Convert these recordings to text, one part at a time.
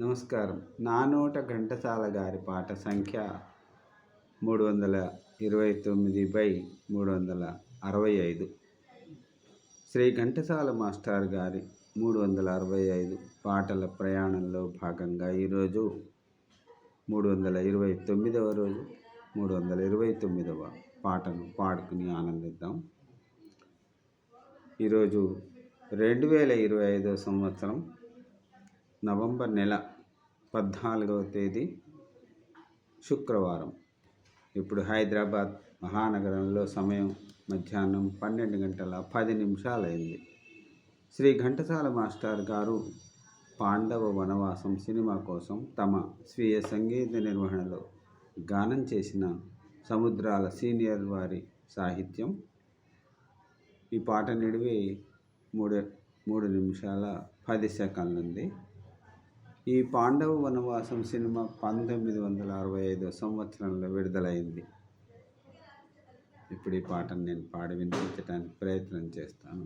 నమస్కారం. నానోట ఘంటసాల గారి పాట సంఖ్య మూడు వందల ఇరవై తొమ్మిది బై మూడు వందల అరవై ఐదు. శ్రీ ఘంటసాల మాస్టర్ గారి మూడు వందల అరవై ఐదు పాటల ప్రయాణంలో భాగంగా ఈరోజు మూడు వందల ఇరవై తొమ్మిదవ రోజు మూడు వందల ఇరవై తొమ్మిదవ పాటను పాడుకుని ఆనందిద్దాం. ఈరోజు రెండు వేల ఇరవై ఐదవ సంవత్సరం నవంబర్ నెల పద్నాలుగవ తేదీ శుక్రవారం. ఇప్పుడు హైదరాబాద్ మహానగరంలో సమయం మధ్యాహ్నం పన్నెండు గంటల పది నిమిషాలైంది. శ్రీ ఘంటసాల మాస్టర్ గారు పాండవ వనవాసం సినిమా కోసం తమ స్వీయ సంగీత నిర్వహణలో గానం చేసిన సముద్రాల సీనియర్ వారి సాహిత్యం ఈ పాట నిడివి మూడు మూడు నిమిషాల పది సెకండ్లు ఉంది ఈ పాండవ వనవాసం సినిమా పంతొమ్మిది వందల అరవై ఐదో సంవత్సరంలో విడుదలైంది. ఇప్పుడు ఈ పాటను నేను పాడి వినిపించడానికి ప్రయత్నం చేస్తాను.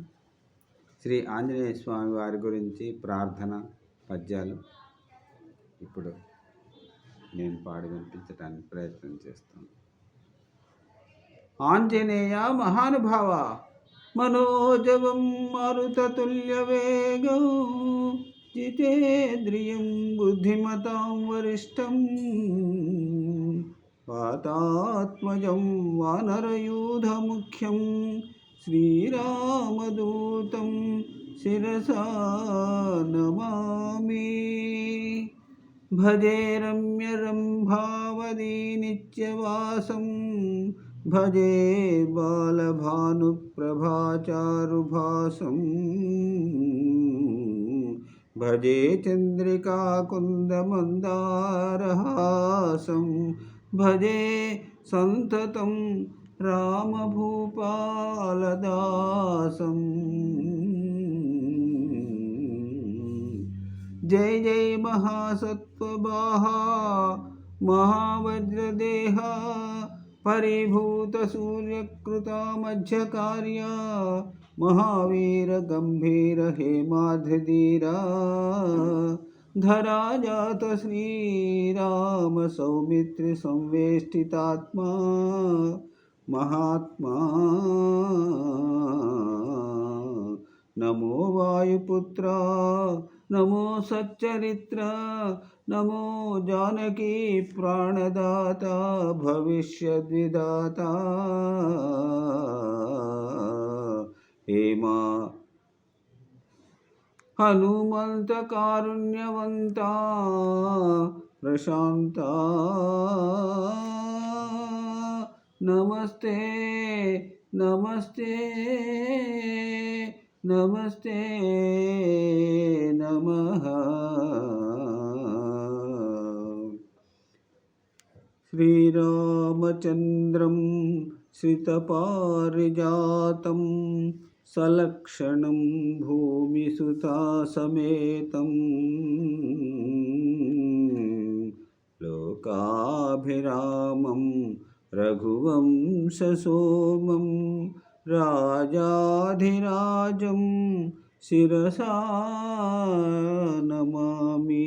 శ్రీ ఆంజనేయ స్వామి వారి గురించి ప్రార్థన పద్యాలు ఇప్పుడు నేను పాడి వినిపించడానికి ప్రయత్నం చేస్తాను. ఆంజనేయ మహానుభావ మనోజవం మరుతతుల్యవేగం जितेन्द्रियं बुद्धिमतां वरिष्ठं पातात्मजं वानरयूधमुख्यं श्रीरामदूतं शिरसा नमामि। भजे रम्यरम्भावदी नित्यवासं भजे बालभानुप्रभाचारुभासम्। భజే చంద్రికాకుందమందారహాసం భజే సంతతం రామభూపాలదాసం. జయ జయ మహాసత్వబాహా మహావజ్రదేహా परिभूतसूर्यकृता मध्यकार्या महावीरगम्भीर हेमाधृधीरा धरा जात श्रीराम सौमित्रिसंवेष्टितात्मा महात्मा। नमो वायुपुत्र। नमो सच्चरित्र नमो जानकी प्राणदाता भविष्यद्विदाता। हेमा हनुमन्तकारुण्यवन्ता प्रशान्ता। नमस्ते नमस्ते। నమస్తే నమ. శ్రీరామచంద్రం శ్రితపారిజాతం సలక్షణం భూమిసుతాసమేతం లోకాభిరామం రఘువంశసోమం राजाधिराजं शिरसा नमामि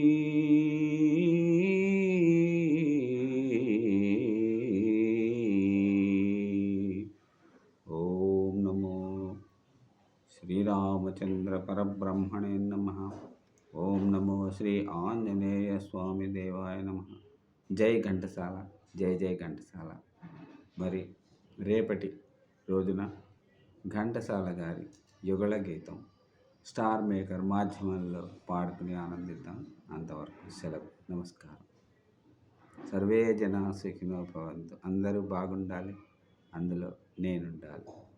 ఓం నమో శ్రీరామచంద్ర పరబ్రహ్మణే నమ ఓం నమో శ్రీ ఆంజనేయ స్వామి దేవాయ నమ జై ఘంటసాల జై జై ఘంటసాల మరి రేపటి రోజున ఘంటసాల గారి యుగళ గీతం స్టార్ మేకర్ మాధ్యమంలో పాడుకుని ఆనందిద్దాం అంతవరకు సెలవు. నమస్కారం. సర్వే జనా సుఖినో భవంతు. అందరూ బాగుండాలి. అందులో నేనుండాలి.